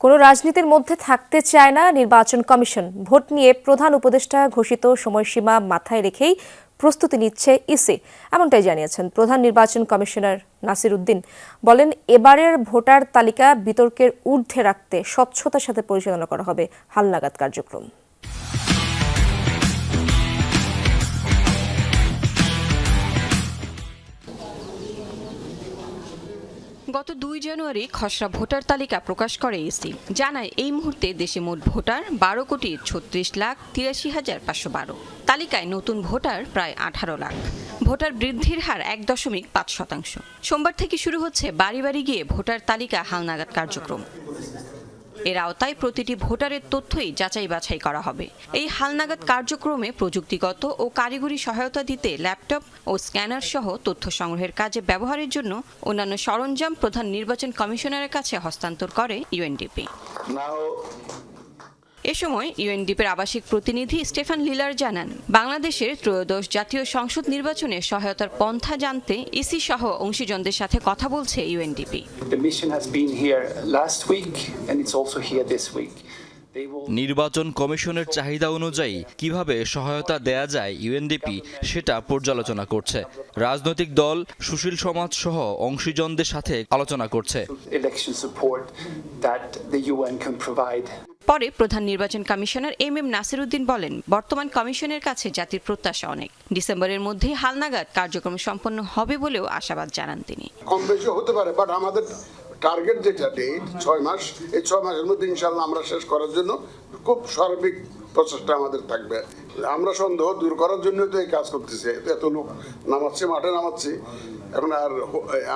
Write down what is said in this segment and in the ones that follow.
কোনো রাজনীতির মধ্যে থাকতে চায় না নির্বাচন কমিশন। ভোট নিয়ে প্রধান উপদেষ্টা ঘোষিত সময়সীমা মাথায় রেখেই প্রস্তুতি নিচ্ছে ইসি। এমনটাই জানিয়েছেন প্রধান নির্বাচন কমিশনার নাসির উদ্দিন। বলেন, এবারের ভোটার তালিকা বিতর্কের ঊর্ধ্বে রাখতে স্বচ্ছতার সাথে পরিচালনা করা হবে। হালনাগাদ কার্যক্রম। গত দুই জানুয়ারি খসড়া ভোটার তালিকা প্রকাশ করে এসি। জানায়, এই মুহূর্তে দেশে মোট ভোটার বারো কোটি ছত্রিশ লাখ তিরাশি হাজার পাঁচশো বারো। তালিকায় নতুন ভোটার প্রায় আঠারো লাখ। ভোটার বৃদ্ধির হার এক দশমিক পাঁচ শতাংশ। সোমবার থেকে শুরু হচ্ছে বাড়ি বাড়ি গিয়ে ভোটার তালিকা হালনাগাদ কার্যক্রম। এর আওতায় প্রতিটি ভোটারের তথ্যই যাচাই বাছাই করা হবে। এই হালনাগাদ কার্যক্রমে প্রযুক্তিগত ও কারিগরি সহায়তা দিতে ল্যাপটপ ও স্ক্যানার সহ তথ্য সংগ্রহের কাজে ব্যবহারের জন্য অন্যান্য সরঞ্জাম প্রধান নির্বাচন কমিশনারের কাছে হস্তান্তর করে ইউএনডিপি। এ সময় ইউএনডিপির আবাসিক প্রতিনিধি স্টেফান লিলার জানান বাংলাদেশের ত্রয়োদশ জাতীয় সংসদ নির্বাচনে সহায়তার পন্থা জানতে ইসি সহ অংশীজনদের সাথে কথা বলছে ইউএনডিপি। নির্বাচন কমিশনের চাহিদা অনুযায়ী কীভাবে সহায়তা দেয়া যায় ইউএনডিপি সেটা পর্যালোচনা করছে। রাজনৈতিক দল সুশীল সমাজ সহ অংশীজনদের সাথে আলোচনা করছে। পরে প্রধান নির্বাচন commissioner M M Nasir Uddin বলেন, বর্তমান কমিশনের কাছে জাতির প্রত্যাশা অনেক। ডিসেম্বরের মধ্যেই হালনাগাদ কার্যক্রম সম্পন্ন হবে বলেও আশাবাদ জানান তিনি। কম বেশি হতে পারে বাট আমাদের টার্গেট যেটা ডেট ছয় মাস, এই ছয় মাসের মধ্যে ইনশাল্লাহ আমরা শেষ করার জন্য খুব সার্বিক প্রচেষ্টা আমাদের থাকবে। আমরা সন্দেহ দূর করার জন্য তো এই কাজ করতেছি। এত লোক নামাচ্ছে, মাঠে নামাচ্ছি। এখন আর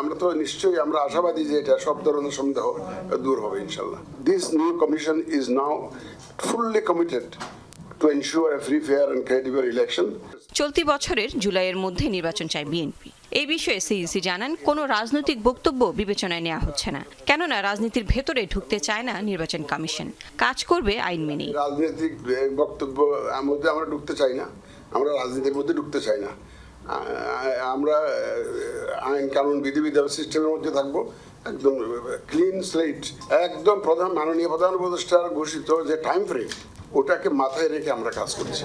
আমরা তো নিশ্চয়ই আমরা আশাবাদী যে এটা সব ধরনের সন্দেহ দূর হবে ইনশাল্লাহ। This new commission is now fully committed to ensure free fair and credible election চলতি বছরের জুলাইয়ের মধ্যে নির্বাচন চায় বিএনপি। এই বিষয়ে সিইসি জানান, কোনো রাজনৈতিক বক্তব্য বিবেচনায় নেওয়া হচ্ছে না। কেননা রাজনীতির ভেতরে ঢুকতে চায় না নির্বাচন কমিশন। কাজ করবে আইন মেনেই। রাজনৈতিক বক্তব্য মধ্যে আমরা ঢুকতে চাই না। আমরা রাজনীতির মধ্যে ঢুকতে চাই না। আমরা আইন কানুন বিধিবিধান সিস্টেমের মধ্যে থাকব। একদম ক্লিন স্লেট একদম প্রধান মাননীয় প্রধান উপদেষ্টার ঘোষিত যে টাইম ফ্রেম ওটাকে মাথায় রেখে আমরা কাজ করছি।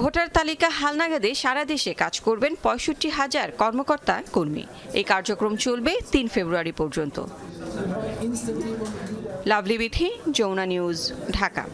ভোটার তালিকা হালনাগাদে সারা দেশে কাজ করবেন পঁয়ষট্টি হাজার কর্মকর্তা কর্মী। এই কার্যক্রম চলবে তিন ফেব্রুয়ারি পর্যন্ত। Lovely Bithi, Jamuna news, Dhaka.